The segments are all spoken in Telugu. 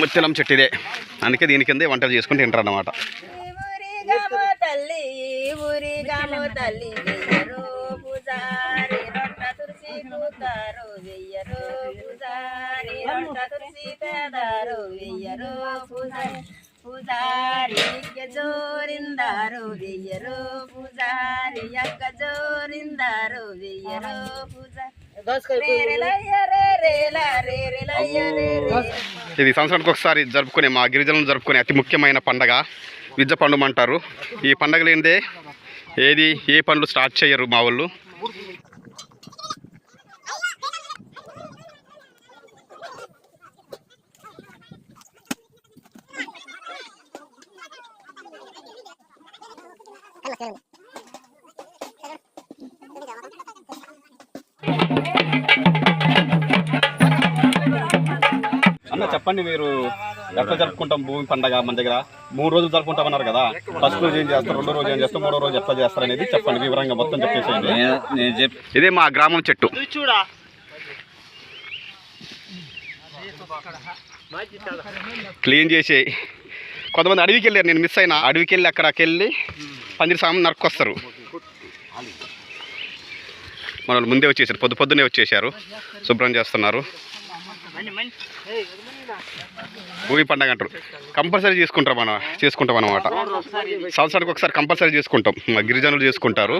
ముత్తిలం చెట్టు ఇదే అందుకే దీని కింద వంటలు చేసుకుని తింటారు అన్నమాట ఊరిగము తల్లి ఊరిగము వెయ్యరు ఇది సంవత్సరానికి ఒకసారి జరుపుకునే మా గిరిజనులు జరుపుకునే అతి ముఖ్యమైన పండగ విద్య పండుగ అంటారు. ఈ పండగ లేనిదే ఏది? ఏ పనులు స్టార్ట్ చేయరు మా వాళ్ళు? అన్న చెప్పండి మీరు. ఎట్లా జరుపుకుంటాం భూమి పండగ మన దగ్గర? మూడు రోజులు జరుపుకుంటామన్నారు కదా. ఫస్ట్ రోజు ఏం చేస్తారు? రెండో రోజు ఏం చేస్తారు? మూడో రోజు ఎట్లా చేస్తారు అనేది చెప్పండి. వివరంగా మొత్తం చెప్పేసేయండి. ఇదే మా గ్రామం చెట్టు. క్లీన్ చేసి కొంతమంది అడవికి వెళ్ళారు. నేను మిస్ అయినా. అడవికి వెళ్ళి అక్కడికి వెళ్ళి పందిరి సామాన్ నరుక్కొస్తారు. మన ముందే వచ్చేసారు. పొద్దు పొద్దునే వచ్చేసారు. శుభ్రం చేస్తున్నారు. భూమి పండగ అంటారు. కంపల్సరీ చేసుకుంటాం మన చేసుకుంటాం అనమాట సంవత్సరానికి ఒకసారి కంపల్సరీ చేసుకుంటాం. గిరిజనులు చేసుకుంటారు.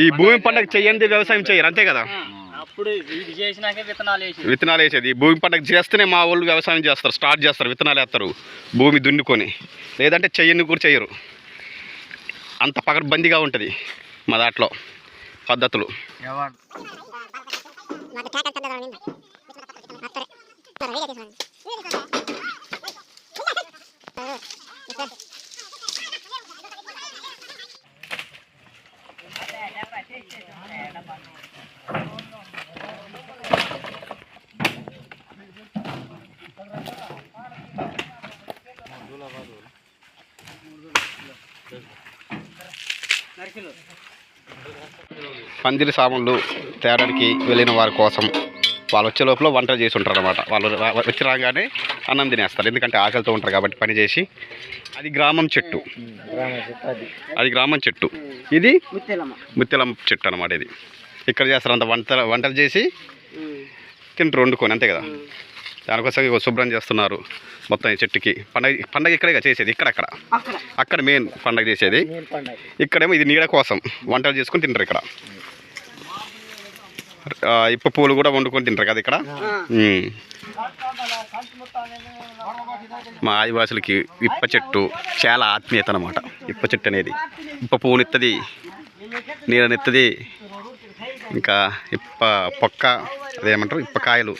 ఈ భూమి పండగ చెయ్యండి వ్యవసాయం చేయరు అంతే కదా? విత్తనాలు వేసి విత్తనాలు వేసేది. భూమి పండగ చేస్తేనే మా వాళ్ళు వ్యవసాయం చేస్తారు స్టార్ట్ చేస్తారు విత్తనాలు వేస్తారు భూమి దున్నుకొని. లేదంటే చెయ్యని కూడా చెయ్యరు. అంత పకడ్బందీగా ఉంటుంది మా దాంట్లో పద్ధతులు. పందిరి సామాన్లు తేడానికి వెళ్ళిన వారి కోసం వాళ్ళు వచ్చే లోపల వంట చేసి ఉంటారు అనమాట వాళ్ళు వచ్చి రాగానే అన్నం తినేస్తారు. ఎందుకంటే ఆకలితో ఉంటారు కాబట్టి పని చేసి అది గ్రామం చెట్టు. అది గ్రామం చెట్టు. ఇది ముత్యాలం చెట్టు అనమాట ఇది. ఇక్కడ చేస్తారు అంత వంట వంటలు చేసి తింటారు వండుకొని అంతే కదా? దానికోసం శుభ్రం చేస్తున్నారు మొత్తం ఈ చెట్టుకి. పండగ పండగ ఇక్కడే చేసేది? ఇక్కడక్కడ అక్కడ. మెయిన్ పండగ చేసేది. ఇక్కడేమో ఇది నీడ కోసం. వంటలు చేసుకొని తింటారు ఇక్కడ. ఇప్ప పూలు కూడా వండుకొని తింటారు కదా ఇక్కడ. మా ఆదివాసులకి ఇప్ప చెట్టు చాలా ఆత్మీయత అనమాట ఇప్ప చెట్టు అనేది. ఇప్ప పువ్వునిస్తుంది నీళ్ళనిస్తుంది ఇంకా ఇప్ప పొక్క అదేమంటారు? ఇప్ప కాయలు.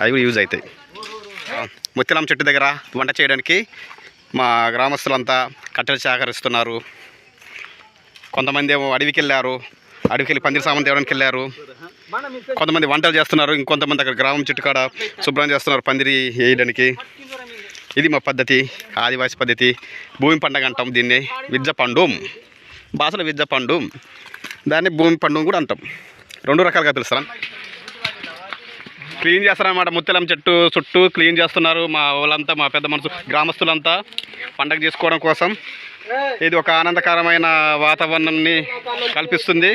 అవి కూడా యూజ్ అవుతాయి. ముత్యాలం చెట్టు దగ్గర వంట చేయడానికి మా గ్రామస్తులంతా కట్టెలు సేకరిస్తున్నారు. కొంతమంది ఏమో అడవికి వెళ్ళారు అడవికి వెళ్ళి పందిరి సామాన్ తేవడానికి వెళ్ళారు. కొంతమంది వంటలు చేస్తున్నారు ఇంకొంతమంది అక్కడ గ్రామం చుట్టుకాడ శుభ్రం చేస్తున్నారు పందిరి వేయడానికి. ఇది మా పద్ధతి ఆదివాసి పద్ధతి. భూమి పండగ అంటాం దీన్ని విద్య పండు. భాషలో విద్య పండు. దాన్ని భూమి పండుగ కూడా అంటాం. రెండు రకాలుగా పిలుస్తారా? క్లీన్ చేస్తారనమాట ముత్యాలం చెట్టు చుట్టూ క్లీన్ చేస్తున్నారు మా వాళ్ళంతా మా పెద్ద మనసు గ్రామస్తులంతా పండగ చేసుకోవడం కోసం. ఇది ఒక ఆనందకరమైన వాతావరణాన్ని కల్పిస్తుంది.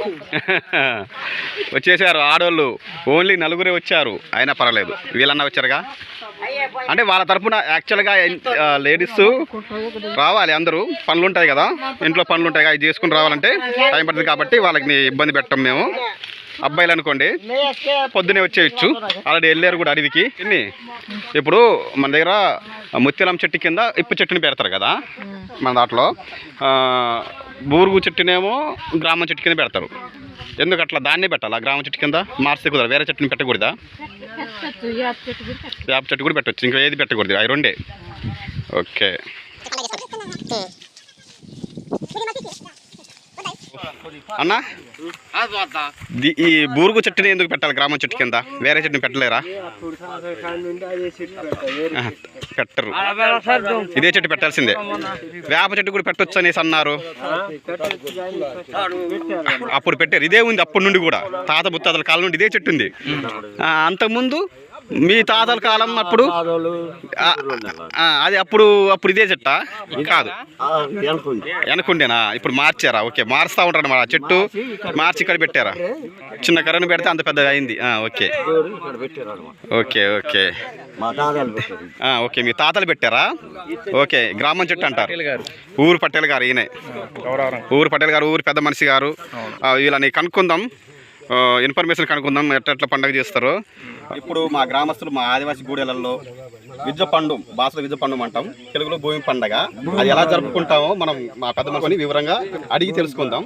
వచ్చేసారు ఆడోళ్ళు. ఓన్లీ నలుగురే వచ్చారు. అయినా పర్వాలేదు. వీళ్ళన్నా వచ్చారుగా? అంటే వాళ్ళ తరఫున యాక్చువల్గా లేడీస్ రావాలి అందరూ. పనులు ఉంటాయి కదా. ఇంట్లో పనులు ఉంటాయి కదా, అవి చేసుకుని రావాలంటే టైం పడుతుంది కాబట్టి వాళ్ళకి ఇబ్బంది పెట్టం మేము. అబ్బాయిలు అనుకోండి పొద్దునే వచ్చేయచ్చు. ఆల్రెడీ వెళ్ళారు కూడా అడవికి. ఎన్ని? ఇప్పుడు మన దగ్గర ముత్యాలం చెట్టు కింద ఇప్పు చెట్టుని పెడతారు కదా మన దాంట్లో. బూరుగు చెట్టునేమో గ్రామం చెట్టు కింద పెడతారు. ఎందుకు అట్లా? దాన్నే పెట్టాలా? గ్రామ చెట్టు కింద? మార్చితే కుదరదు. వేరే చెట్టుని పెట్టకూడదా? వేప చెట్టు కూడా పెట్టచ్చు. ఇంకా ఏది పెట్టకూడదు? అవి రెండే. ఓకే. అన్నా? ఈ బూరుగు చెట్టుని ఎందుకు పెట్టాలి? గ్రామం చెట్టు కింద? వేరే చెట్టుని పెట్టలేరా? పెట్టరు. ఇదే చెట్టు పెట్టాల్సిందే. వేప చెట్టు కూడా పెట్టొచ్చు అనేసి అన్నారు. అప్పుడు పెట్టారు. ఇదే ఉంది అప్పటి నుండి కూడా. తాత ముత్తాతల కాలం నుండి ఇదే చెట్టు ఉంది. అంతకుముందు మీ తాతల కాలం అప్పుడు? అది అప్పుడు అప్పుడు ఇదే చెట్ట కాదు. వెనకుండేనా? ఇప్పుడు మార్చారా? ఓకే మారుస్తా ఉంటారు అన్నమాట. ఆ చెట్టు మార్చి ఇక్కడ పెట్టారా? చిన్న కర్రను పెడితే అంత పెద్దగా అయింది. ఆ, ఓకే. Okay okay. మా తాతలు పెట్టారు. ఆ, ఓకే మీ తాతలు పెట్టారా? ఓకే గ్రామం చెట్టు అంటారు. ఊరు పటేల్ గారు ఈయనే. ఊరు పటేల్ గారు ఊరు పెద్ద మనిషి గారు. ఆ, వీళ్ళని కనుక్కుందాం. ఇన్ఫర్మేషన్ కనుక్కుందాం ఎట్లా ఎట్లా పండుగ చేస్తారు. ఇప్పుడు మా గ్రామస్తులు మా ఆదివాసీ గూడెలలో విద్య పండు భాషలో విద్య పండు అంటాం. తెలుగులో భూమి పండగ. అది ఎలా జరుపుకుంటామో మనం మా పెద్ద మనిషిని వివరంగా అడిగి తెలుసుకుందాం.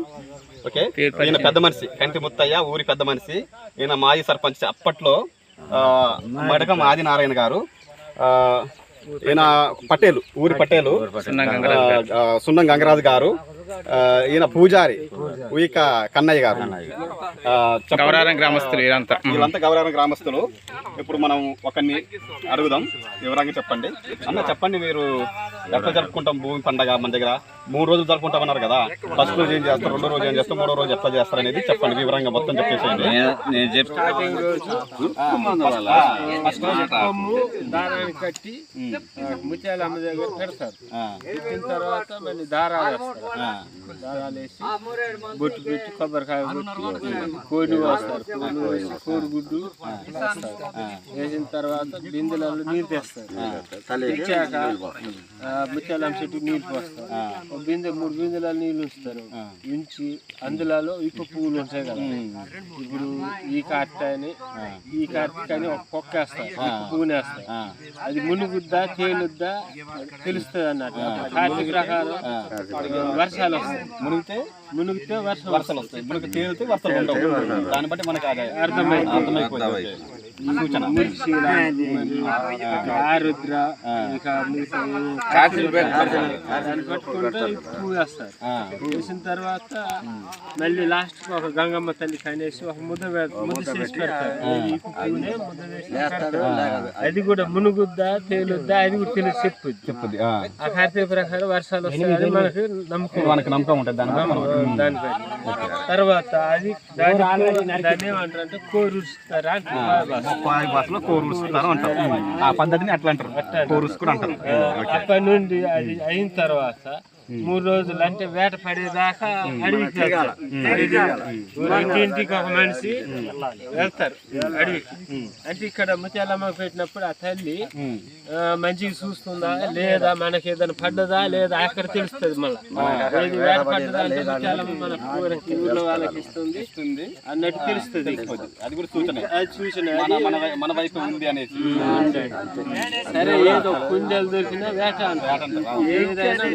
ఓకే? ఈయన పెద్ద మనిషి కంటి ముత్తయ్య ఊరి పెద్ద మనిషి. ఈయన మాజీ సర్పంచ్ అప్పట్లో మడకం ఆదినారాయణ గారు. ఈయన పటేలు ఊరి పటేలు సున్నం గంగరాజు గారు. ఈయన పూజారి ఉయిక కన్నయ్య గారు. చెప్పండి. గ్రామస్తులు వీళ్ళంతా. గౌరవ గ్రామస్తులు. ఇప్పుడు మనం ఒకరిని అడుగుదాం. వివరంగా చెప్పండి. అన్న చెప్పండి మీరు. ఎట్లా జరుపుకుంటాం భూమి పండగ మన దగ్గర? మూడు రోజులు జరుపుకుంటామన్నారు కదా. ఫస్ట్ రోజు ఏం చేస్తారు? రెండో రోజు ఏం చేస్తారు? మూడో రోజు ఎట్లా చేస్తారు అనేది చెప్పండి. వివరంగా మొత్తం చెప్పేసేయండి. నేను కట్టి అమ్మ దగ్గర పెడతారు. ఆ, పెట్టిన తర్వాత మళ్ళీ దారాలు బొట్టు పెట్టి కొబ్బరికాయ కోడి వేస్తారు కోడి గుడ్డు వేస్తారు వేసిన తర్వాత బిందెలలో నీళ్ళు తెస్తారు తెచ్చాక ముత్యాల అమ్మ చెట్టుకి నీళ్ళు పోస్తారు. ఒక బిందె మూడు బిందెలలో నీళ్ళు ఉంచుతారు. ఉంచి అందులో ఇప్ప పువ్వులు ఉంటాయి కదా. ఇప్పుడు ఈ కార్తీక అని ఈ కార్తీక అని ఒక పొక్క వేస్తారు. పువ్వుని వేస్తారు. అది మునుగుద్దా తేలుద్దా తెలుస్తుంది అన్నట్టు కార్తీక ప్రకారం ఆ, వర్షాలు వస్తాయి. మునిగితే మునిగితే వర్షం వర్షాలు వస్తాయి. మునిగి తేలితే వర్షాలు ఉండవు దాన్ని బట్టి మనకి అర్థమైపోయింది. ఓకే. సూచన. ఆరుద్ర వేస్తారు. ఆ, వేసిన తర్వాత మళ్ళీ లాస్ట్ ఒక గంగమ్మ తల్లి కనేసి ఒక ముద్ద పెడ- ముద్ద చేసి పెడతారు. అది కూడా మునుగుద్దా తేలుద్దా అది కూడా తెలిసి చెప్పుద్ది. చెప్పుద్ది ఆ. కార్తీక ప్రకారం వర్షాలు వస్తాయి అది మనకి నమ్మకం. మనకి నమ్మకం ఉంటుంది దానిపై తర్వాత అది దాని దాన్ని ఏమంటారంటే కోరుస్తారా? అంటే భాష. పాయి భాషలో కోరుస్తారు అంటారు. ఆ పద్ధతిని అట్లా అంటారు. కోరుస్ కూడా అంటారు. అప్పటి నుండి అది అయిన తర్వాత మూడు రోజులు అంటే వేట పడేదాకా అడవికి ఒక మనిషి వెళ్తారు అడవికి. అంటే ఇక్కడ ముత్యాలమ్మ పెట్టినప్పుడు ఆ తల్లి మంచిగా చూస్తుందా లేదా మనకి ఏదైనా పడ్డదా లేదా అక్కడ తెలుస్తుంది మళ్ళీ. వేట పడ్డదా ముత్యాలమ్మ మన ఊళ్ళో వాళ్ళకి ఇస్తుంది. అన్నట్టు తెలుస్తుంది. అది కూడా సూచన. అది చూసిన మన వైపు ఉంది అనేసి. సరే ఏదో కుంజలు దొరికినా వేట. ఏదైనా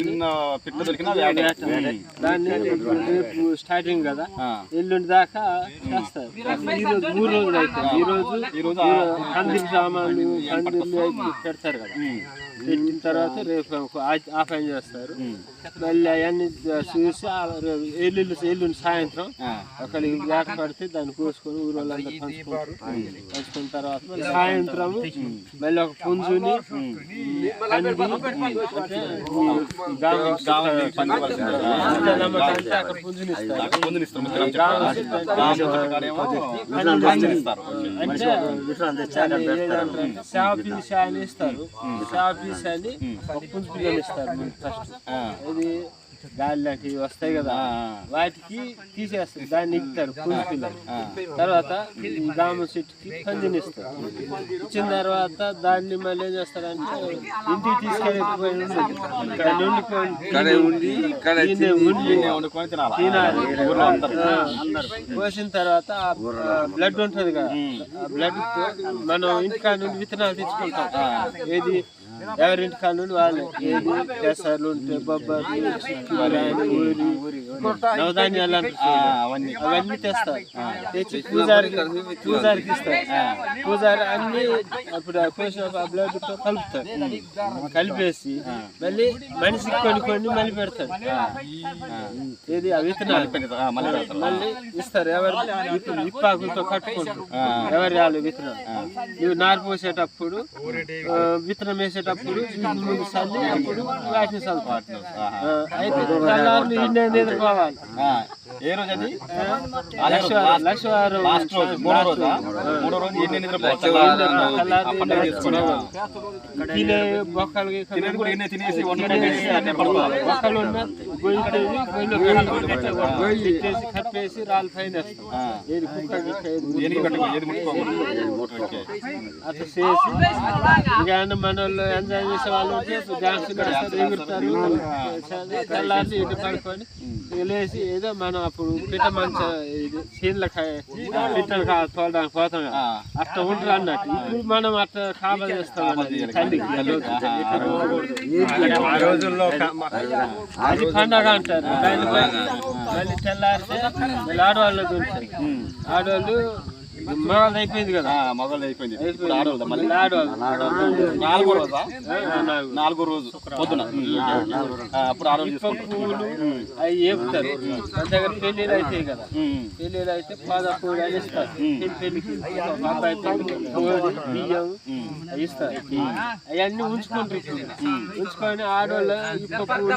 చిన్న పిట్ట దొరికినా దాన్ని స్టార్టింగ్ కదా. ఎల్లుండి దాకా చేస్తారు. ఈ రోజు మూడు రోజులు అవుతాయి ఈ రోజు ఈ రోజు కందికి సామాన్లు అవి పెడతారు కదా. పెట్టిన తర్వాత రేపు ఆ- పని చేస్తారు. మళ్ళీ అవన్నీ చూసి ఎల్లుండి ఎల్లుండి సాయంత్రం ఒకరికి వేట పడితే దాన్ని కోసుకొని ఊరు వాళ్ళంతా పంచుకుంటారు. పంచుకున్న తర్వాత మళ్ళీ సాయంత్రం మళ్ళీ ఒక పుంజుని అంటే ఇస్తారు. సేవ సేవ అని పిల్లలు ఇస్తారు ఫస్ట్ ఇది గాలి లాంటివి వస్తాయి కదా. వాటికి తీసేస్తారు. దాన్ని ఇస్తారు పిల్లలు తర్వాత ఈ గామ చెట్టుకి పందిని ఇస్తారు. ఇచ్చిన తర్వాత దాన్ని మళ్ళీ ఏం చేస్తారంటే ఇంటికి తీసుకెళ్ళి ఇక్కడ నుండి ఉండి దీన్నే ఉండి వండుకొని తినాలి? పోసిన తర్వాత బ్లడ్ ఉంటది కదా. బ్లడ్ మనం ఇంటికాడ నుండి విత్తనాలు తెచ్చుకుంటాం. ఏది? ఎవరింటికాడ నుండి వాళ్ళు ఏది పెసర్లు ఉంటే బొబ్బర్లు చిక్కుడు అని, ఊరి నవధాన్యాలు అవన్నీ అవన్నీ తెస్తారు తెచ్చి పూజారికి పూజారికి ఇస్తారు పూజారి అన్ని అప్పుడు పోసిన ఆ. బ్లడ్తో కలుపుతారు కలిపేసి మళ్ళీ మనిషికి కొన్ని కొన్ని మళ్ళీ పెడతాడు ఏది ఆ. విత్తనాలు మళ్ళీ ఇస్తారు ఎవరు ఇప్పాకులతో కట్టుకుంటారు ఎవరు రాళ్ళు విత్తనాలు నువ్వు నారు పోసేటప్పుడు విత్తనం వేసేటప్పుడు వీటిని ముందు చల్లి అప్పుడు వాటిని చల్లుతారు ఆ, అయితే తెల్లారి నీళ్ళు ఎదుర్కోవాలి ఏ రోజు అది? లక్షవారం లాస్ట్ రోజు మూడో రోజా? మూడో రోజు ఎన్ని కూడా తినేసి కప్పేసి రాళ్ళ పైన. ఏది కుక్క. అట్లా చేసి ఇక మన వాళ్ళు ఎంజాయ్ చేసే వాళ్ళు డాన్స్ ఎగురుతారు. తెల్లారి ఇటు పడుకొని లేచి ఏదో మనం అప్పుడు పిట్ట మంచి చీరల పిట్టలు తోలడానికి పోతాం కదా. అట్లా ఉంటారు అన్నట్టు. ఇప్పుడు మనం అట్లా కాబా చేస్తాం. అది పండగ అంటారు. మళ్ళీ తెల్లారితే మళ్ళీ ఆడవాళ్ళు దొరుకుతారు ఆడవాళ్ళు మగవాళ్ళు అయిపోయింది కదా. ఆ, మగవాళ్ళు అయిపోయింది. ఇప్పుడు మళ్ళీ? ఆడవాళ్ళు. నాలుగో రోజా? నాలుగు. పొద్దున. ఆ, అప్పుడు ఆడవాళ్ళు పువ్వులు అవి ఏపుతారు. మన దగ్గర పెళ్ళిళ్ళు అవుతాయి కదా. పెళ్ళిళ్ళు అయితే పాద పూలు అని ఇస్తారు. అబ్బాయి బియ్యం అవి ఇస్తారు. అవన్నీ ఉంచుకుంటారు ఇప్పుడు. ఉంచుకొని ఆడవాళ్ళు ఇప్ప పూలు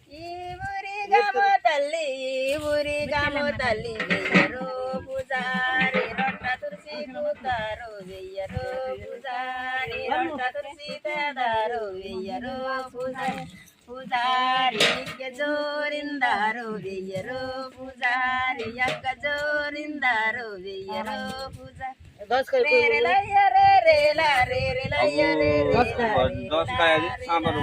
ఈ ఊరిగము తల్లి ఈ ఊరిగము తల్లి వెయ్యరు పూజారి రొట్ట తులసి కూతారు వెయ్యరు పూజారి రొట్ట తులసి తేదారు వెయ్యరు పూజారి పూజారి ఎక్క జోరిందారు వెయ్యరు పూజారి ఎక్క జోరిందారు వెయ్యరు పూజారి రేరెలయ్య రేరేల రేరెలయ్య రేరేల దోసకాయ అది, సాంబారు.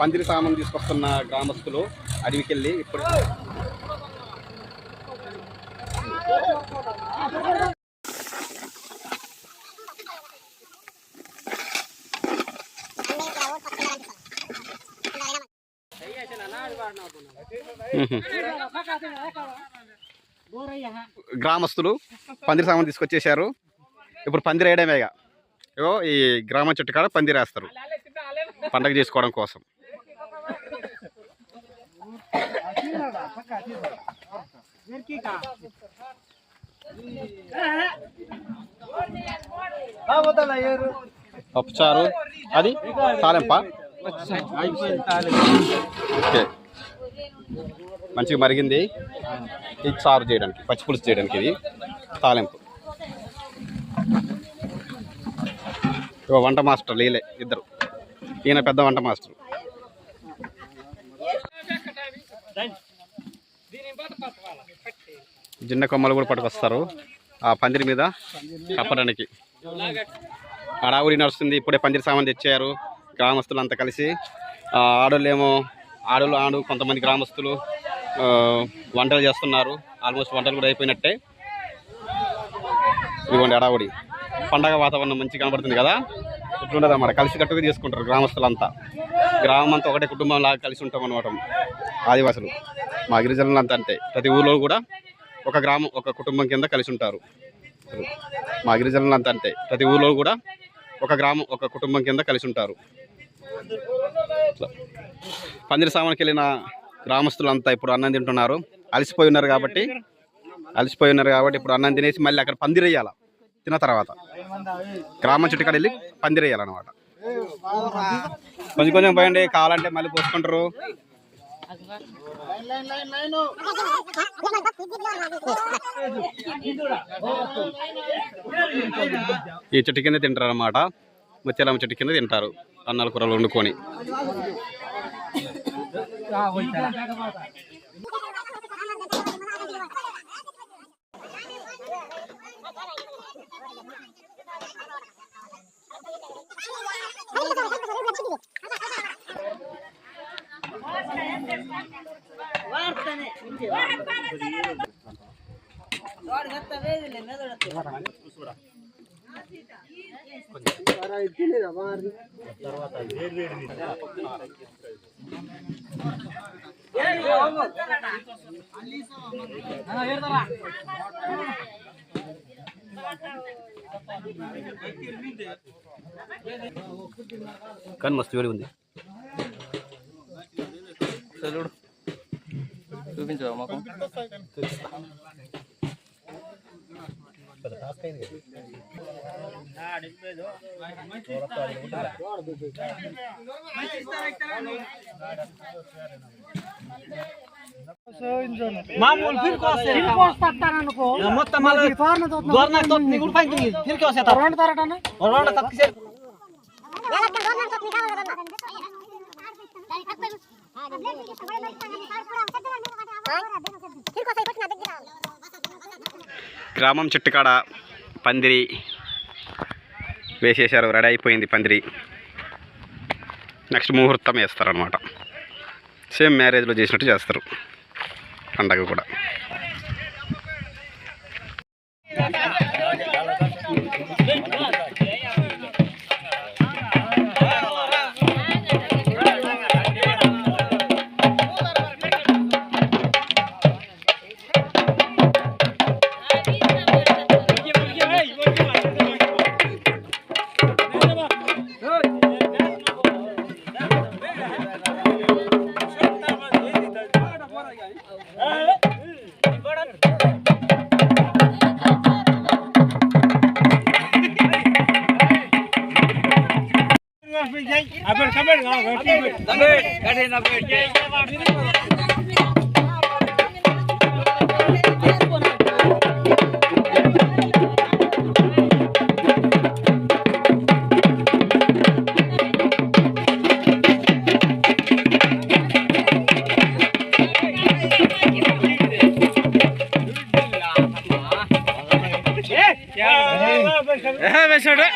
పందిరి సామాన్ తీసుకొస్తున్న గ్రామస్తులు అడవికెళ్ళి ఇప్పుడు గ్రామస్తులు పందిరి సామాన్ తీసుకొచ్చేసారు ఇప్పుడు పందిరి వేయడమేగా ఇగో ఈ గ్రామం చెట్టు కాడ పందిరి వేస్తారు. పండగ చేసుకోవడం కోసం. పప్పుచారు. అది తాలింప? ఓకే. మంచిగా మరిగింది. ఇది చారు చేయడానికి పచ్చి పులుసు చేయడానికి ఇది. తాలింపు. వంట మాస్టర్ లీలే ఇద్దరు. ఈయన పెద్ద వంట మాస్టర్. జిన్న కొమ్మలు కూడా పట్టుకొస్తారు. ఆ పందిరి మీద కప్పడానికి. అడావుడి నడుస్తుంది ఇప్పుడే పందిరి సామాన్ తెచ్చారు. గ్రామస్తులు అంతా కలిసి. ఆ, ఆడలు ఆడు కొంతమంది గ్రామస్తులు వంటలు చేస్తున్నారు. ఆల్మోస్ట్ వంటలు కూడా అయిపోయినట్టే. ఇదిగోండి అడావుడి. పండగ వాతావరణం మంచిగా కనబడుతుంది కదా? ఇట్లుండదు అన్నమాట కలిసి కట్టుగా చేసుకుంటారు గ్రామస్తులంతా. గ్రామం అంతా ఒకటే కుటుంబం లాగా కలిసి ఉంటాం అనమాట ఆదివాసులు. మా గిరిజనులు అంతా అంతే. ప్రతి ఊర్లో కూడా ఒక గ్రామం ఒక కుటుంబం కింద కలిసి ఉంటారు. మా గిరిజనులు అంతా అంతే. ప్రతి ఊర్లో కూడా ఒక గ్రామం ఒక కుటుంబం కింద కలిసి ఉంటారు. పందిరి సామాన్కి వెళ్ళిన గ్రామస్తులంతా ఇప్పుడు అన్నం తింటున్నారు. అలసిపోయి ఉన్నారు కాబట్టి అలసిపోయి ఉన్నారు కాబట్టి ఇప్పుడు అన్నం తినేసి మళ్ళీ అక్కడ పందిరి వేయాలి? తిన్న తర్వాత. గ్రామం చుట్టుకాడ వెళ్ళి పందిరి వేయాలన్నమాట. కొంచెం కొంచెం పోయండి కావాలంటే మళ్ళీ పోసుకుంటారు. ఈ చెట్టు కింద తింటారు అనమాట ముత్యాలమ్మ చెట్టు కింద తింటారు. అన్నాల కూరలు వండుకొని కానీ మస్తు వేడి ఉంది. చూపించవా మాకు. ಮಾಮೂಲ್ ಫಿರ್ಕೋ ಅಸೆ ಫಿರ್ಕೋಸ್ ತತ್ತಾನನಕೋ ಮತ್ತ ಮಾಲ ಫಾರ್ನ ದೋತ್ ದೋರ್ನ ತತ್ ನಿ ಗುಡ್ ಫೈಂಗ್ ನಿ ಫಿರ್ಕೋ ಅಸೆ ತಾ ರೋಂಡ ತರಟನ ರೋಂಡ ತತ್ ಕಿಸೆ ಯಾಲ ತತ್ ರೋಂಡ ತತ್ ನಿ ಕಾವಲ ದನ್ನ ದಾರಿ ತತ್ ಬರು ಹಾ ನಿ ಸಗಳೆ ಮೈ ತನ್ನ ಕಾರ್ ಪುರ ಅಸೆ ದನ್ನ ಫಿರ್ಕೋ ಅಸೆ ಬಟ್ ನಾ ದಗ್ಗಿರಾ గ్రామం చుట్టుకాడ పందిరి వేసేసారు రెడీ అయిపోయింది పందిరి. నెక్స్ట్ ముహూర్తం వేస్తారనమాట సేమ్ మ్యారేజ్లో చేసినట్టు చేస్తారు. పండగ కూడా. બેઠ બેઠ બેઠ બેઠ બેઠ બેઠ হ্যাঁ বেশটা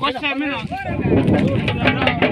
कोशिश में ना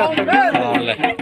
Thank.